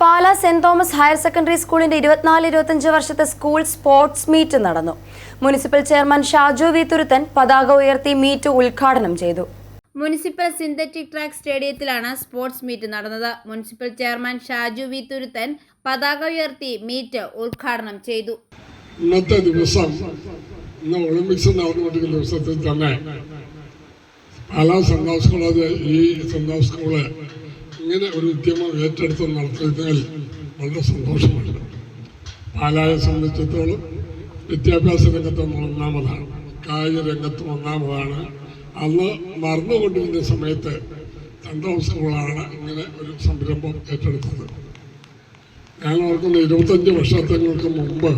Pala Saint Thomas higher secondary സ്കൂളിന്റെ ഇരുപത്തിനാല് ഇരുപത്തിയഞ്ച് വർഷത്തെ സ്കൂൾ സ്പോർട്സ് മീറ്റ് നടന്നു. Municipal chairman Shaju V Thuruthan പതാക ഉയർത്തി മീറ്റ് ഉദ്ഘാടനം ചെയ്തു. മുനിസിപ്പൽ സിന്തറ്റിക് ട്രാക്ക് സ്റ്റേഡിയത്തിലാണ് സ്പോർട്സ് മീറ്റ് നടന്നത്. Municipal chairman Shaju V Thuruthan പതാക ഉയർത്തി മീറ്റ് ഉദ്ഘാടനം ചെയ്തു. ഇന്നത്തെ ദിവസം ഇന്ന് ഒളിമ്പിക്സ് നടന്നുകൊണ്ടിരിക്കുന്ന ദിവസത്തിൽ തന്നെ പാലാ സെന്റ് തോമസ് കോളേജ് ഈ സെന്റ് തോമസ് സ്കൂൾ ഇങ്ങനെ ഒരു ഉദ്യമം ഏറ്റെടുത്ത് നടത്തുന്നതിൽ വളരെ സന്തോഷമുണ്ട്. പാലായെ സംബന്ധിച്ചിടത്തോളം വിദ്യാഭ്യാസ രംഗത്ത് നമ്മൾ ഒന്നാമതാണ്. കായിക രംഗത്ത് ഒന്നാമതാണ്. അന്ന് മറന്നുകൊണ്ടിരുന്ന സമയത്ത് സ്കൂളാണ് ഇങ്ങനെ ഒരു സംരംഭം ഏറ്റെടുത്തത്. ഞാൻ ഓർക്കുന്ന ഇരുപത്തഞ്ച് വർഷങ്ങൾക്ക് മുമ്പ്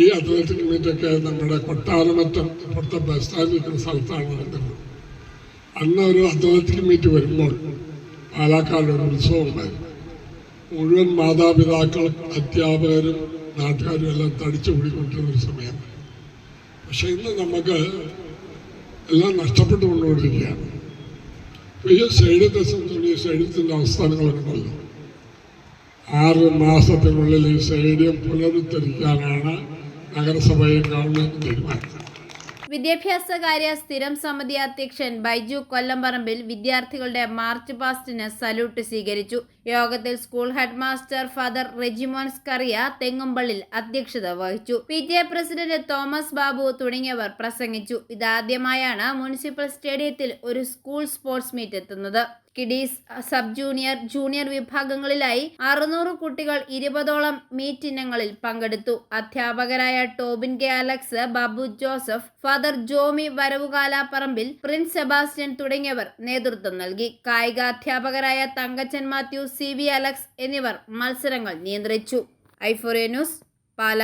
ഈ അത്ലറ്റിക് മീറ്റൊക്കെ നമ്മുടെ കൊട്ടാരമറ്റം ഇപ്പോഴത്തെ ബസ് സ്റ്റാൻഡ് നിൽക്കുന്ന സ്ഥലത്താണ് നടക്കുന്നത്. അന്ന് ഒരു അത്ലറ്റിക് മീറ്റ് വരുമ്പോൾ പാലക്കാട് ഉത്സവമുണ്ടായി മുഴുവൻ മാതാപിതാക്കളും അധ്യാപകരും നാട്ടുകാരും എല്ലാം തടിച്ചു കൂടിക്കൊണ്ടിരുന്ന ഒരു സമയം. പക്ഷെ ഇന്ന് നമുക്ക് എല്ലാം നഷ്ടപ്പെട്ടു കൊണ്ടുകൊണ്ടിരിക്കുകയാണ് ഈ സൈഡത്തെ സംബന്ധിച്ച് ഈ സ്റ്റേഡിയത്തിന്റെ അവസ്ഥാനങ്ങളുണ്ടല്ലോ ആറ് മാസത്തിനുള്ളിൽ ഈ സൈഡ്യം പുനരുദ്ധരിക്കാനാണ് നഗരസഭയും ഗവൺമെന്റ് തീരുമാനിച്ചത്. വിദ്യാഭ്യാസകാര്യ സ്ഥിരം സമിതി അധ്യക്ഷൻ ബൈജു കൊല്ലംപറമ്പിൽ വിദ്യാർത്ഥികളുടെ മാർച്ച് പാസ്റ്റിന് സല്യൂട്ട് സ്വീകരിച്ചു. യോഗത്തിൽ school head master father Regimon Scaria Thengumpallil അധ്യക്ഷത വഹിച്ചു. P A president Thomas Babu തുടങ്ങിയവർ പ്രസംഗിച്ചു. ഇതാദ്യമായാണ് മുനിസിപ്പൽ സ്റ്റേഡിയത്തിൽ ഒരു സ്കൂൾ സ്പോർട്സ് മീറ്റ് എത്തുന്നത്. കിഡീസ് സബ് ജൂനിയർ ജൂനിയർ വിഭാഗങ്ങളിലായി അറുന്നൂറ് കുട്ടികൾ ഇരുപതോളം മീറ്റ് ഇനങ്ങളിൽ പങ്കെടുത്തു. അധ്യാപകരായ Tobin K Alex Babu Joseph father Jomy വരവുകാലാപ്പറമ്പിൽ Prince Sebastian തുടങ്ങിയവർ നേതൃത്വം നൽകി. കായികാധ്യാപകരായ Thankachan Mathew C V Alex എന്നിവർ മത്സരങ്ങൾ നിയന്ത്രിച്ചു. Euphoria news Pala.